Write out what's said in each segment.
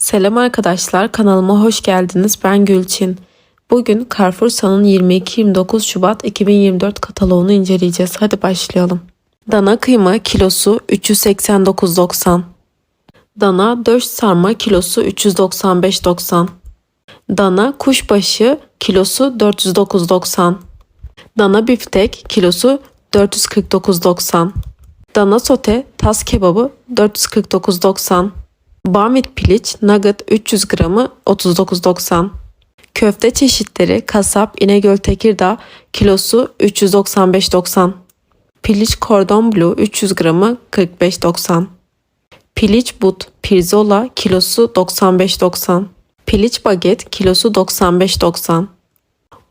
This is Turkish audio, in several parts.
Selam arkadaşlar, kanalıma hoş geldiniz. Ben Gülçin. Bugün Carrefour'un 22-29 Şubat 2024 kataloğunu inceleyeceğiz. Hadi başlayalım. Dana kıyma kilosu 389.90. Dana döş sarma kilosu 395.90. Dana kuşbaşı kilosu 409.90. Dana biftek kilosu 449.90. Dana sote tas kebabı 449.90. Bamit piliç nugget 300 gramı 39.90. Köfte çeşitleri kasap İnegöl Tekirdağ kilosu 395.90. Piliç kordon bleu 300 gramı 45.90. Piliç but pirzola kilosu 95.90. Piliç baget kilosu 95.90.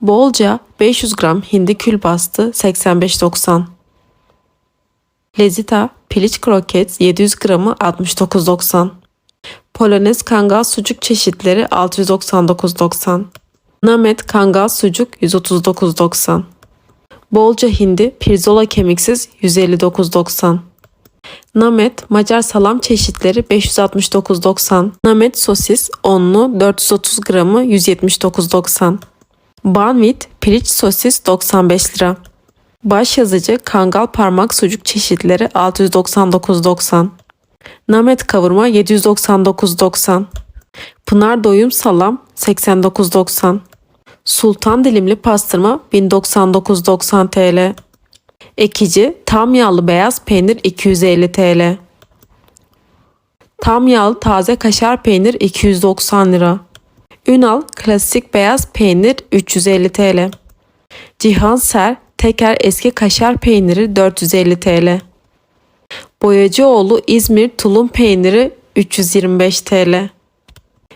Bolca 500 gram hindi külbastı 85.90. Lezita piliç kroket 700 gramı 69.90. Polonez kangal sucuk çeşitleri 699.90. Namet kangal sucuk 139.90. Bolca hindi pirzola kemiksiz 159.90. Namet Macar salam çeşitleri 569.90. Namet sosis onlu 430 gramı 179.90. Banvit piliç sosis 95 lira. Baş yazıcı kangal parmak sucuk çeşitleri 699.90. Namet kavurma 799.90. Pınar doyum salam 89.90. Sultan dilimli pastırma 1099.90 TL. Ekici tam yağlı beyaz peynir 250 TL. Tam yağlı taze kaşar peynir 290 lira. Ünal klasik beyaz peynir 350 TL. Cihanser teker eski kaşar peyniri 450 TL. Boyacıoğlu İzmir tulum peyniri 325 TL.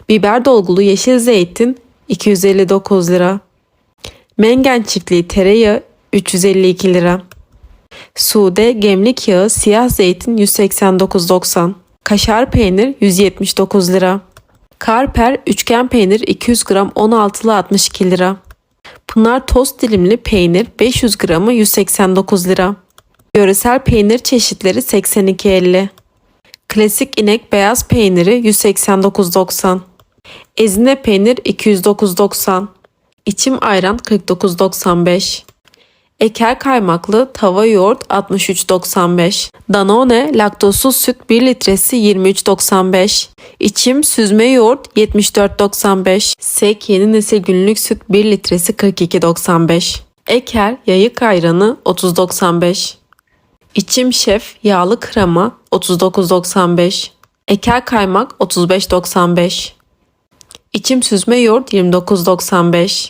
Biber dolgulu yeşil zeytin 259 lira. Mengen çiftliği tereyağı 352 lira. Sude gemlik yağı siyah zeytin 189.90. Kaşar peynir 179 lira. Karper üçgen peynir 200 gram 16'lı 62 lira. Pınar tost dilimli peynir 500 gramı 189 lira. Yöresel peynir çeşitleri 82.50. Klasik inek beyaz peyniri 189.90. Ezine peynir 209.90. İçim ayran 49.95. Eker kaymaklı tava yoğurt 63.95. Danone laktozsuz süt 1 litresi 23.95. İçim süzme yoğurt 74.95. Sek yeni nesil günlük süt 1 litresi 42.95. Eker yayık ayranı 30.95. İçim şef yağlı krema 39.95. Eker kaymak 35.95. İçim süzme yoğurt 29.95.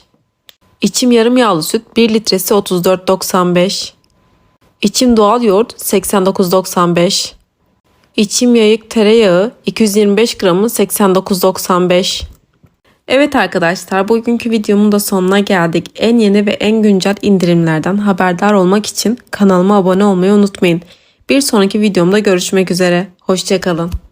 İçim yarım yağlı süt 1 litresi 34.95. İçim doğal yoğurt 89.95. İçim yayık tereyağı 225 gramı 89.95. Evet arkadaşlar bugünkü videomun da sonuna geldik. En yeni ve en güncel indirimlerden haberdar olmak için kanalıma abone olmayı unutmayın. Bir sonraki videomda görüşmek üzere. Hoşçakalın.